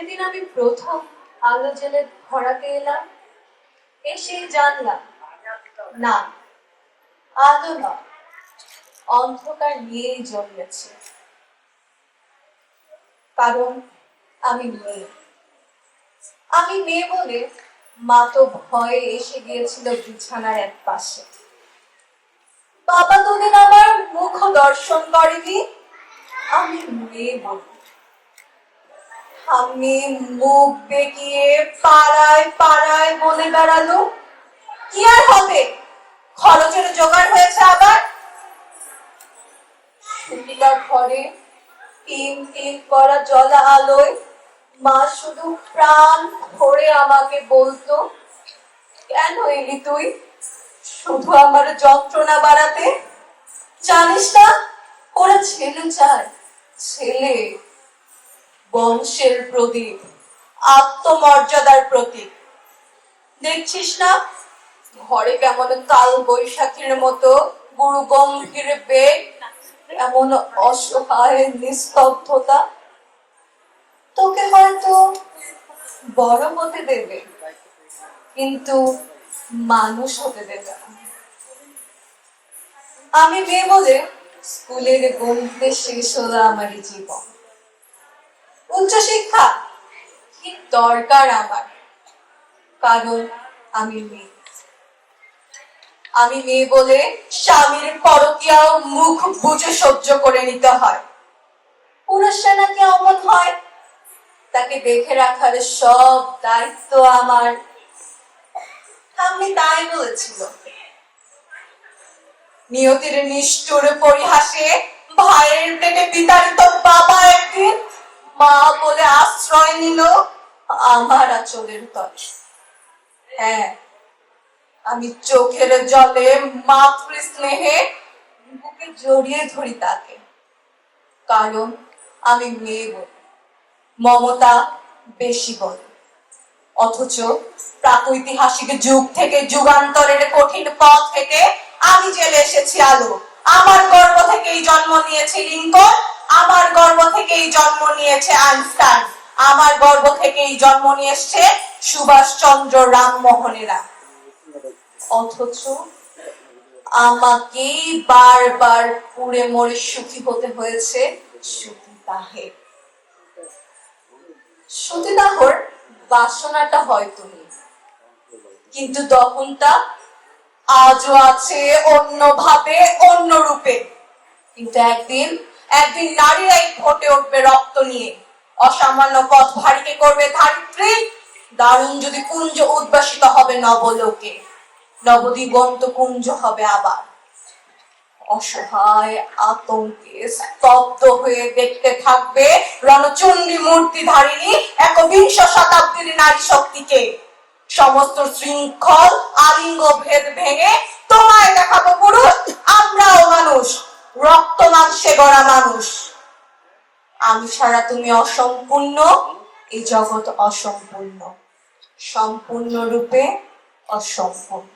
যেদিন আমি প্রথম আলো জেলে ধরাতে এলাম। এসেই জানলাম, না, আলো না, অন্ধকার নিয়েই জন্মেছে। কারণ আমি মেয়ে। আমি মেয়ে বলে মা তো ভয়ে এসে গিয়েছিল বিছানার এক পাশে। বাবা তোদের আমার মুখ দর্শন করেনি। আমি মেয়ে বলি আমি মুখ বেঁকিয়ে পাড়ায় পাড়ায় বলে বেড়ালো। কি আর হবে? খরচের জোগাড় হয়েছে আবার। সুবিধার ঘরে টিম টিম করা জলা আলোয় মা শুধু প্রাণ ভরে আমাকে বলতো, কেন এলি তুই? শুধু আমার যন্ত্রণা বাড়াতে? জানিস না, ওরা ছেলে চায়। ছেলে বংশের প্রদীপ, আত্মমর্যাদার প্রতীক। দেখছিস না? ঘরে কেমন কাল বৈশাখীর মতো গুরু গম্ভীর বেগ, এমন অসহায় নিস্তব্ধতা। তোকে হয়তো বড় হতে দেবে, কিন্তু মানুষ হতে দেবে আমি মেয়ে বলে স্কুলের গণিতে শেষ হলো আমারই জীবন। উচ্চশিক্ষা কি দরকার আমার? কারণ আমি মেয়ে। আমি মেয়ে বলে স্বামীর পরকিয়াও মুখ বুঝে সহ্য করে নিতে হয়। পুরুষরা নাকি অমন হয়? তাকে দেখে রাখার সব দায়িত্ব আমার। আমি তাই বলেছিল। নিয়তির নিষ্ঠুর পরিহাসে ভাইয়ের পেটে বিতাড়িত বাবা একদিন মা বলে আশ্রয় নিল আমার আচলের তলে। হ্যাঁ আমি চোখের জলে মাতৃ স্নেহে বুকে জড়িয়ে ধরি তাকে। কারণ আমি মেয়ে বলি, মমতা বেশি বলে। অথচ প্রাকৈতিহাসিক যুগ থেকে যুগান্তরের কঠিন পথ থেকে আমি জেলে এসেছি আলো। আমার গর্ব থেকেই জন্ম নিয়েছে লিঙ্কন আমার গর্ব থেকেই জন্ম নিয়েছে আইনস্টাইন। আমার গর্ব থেকেই জন্ম নিয়ে এসছে সুভাষ চন্দ্র রামমোহনেরা। অথচ আমাকেই বারবার পুড়ে মরে সুখী হতে হয়েছে সতীদাহে সতীদাহর বাসনাটা হয়তো নেই কিন্তু দহনটা আজও আছে অন্যভাবে অন্য রূপে কিন্তু একদিন একদিন নারীরাই ফোটে উঠবে রক্ত নিয়ে। অসামান্য পথ ভারীকে করবে ধারিত্রী দারুণ যদি কুঞ্জ উদ্ভাসিত হবে নবলোকে। নবদিগন্ত কুঞ্জ হবে আবার। অসহায় আতঙ্কে স্তব্ধ হয়ে দেখতে থাকবে রণচণ্ডী মূর্তি ধারিণী একবিংশ শতাব্দীর নারী শক্তিকে। সমস্ত শৃঙ্খল আলিঙ্গ ভেদ ভেঙে তোমায় দেখাবো পুরুষ, আমরাও মানুষ। রক্ত মাংসে গড়া মানুষ। আমি ছাড়া তুমি অসম্পূর্ণ এই জগৎ অসম্পূর্ণ। সম্পূর্ণ রূপে অসম্পূর্ণ।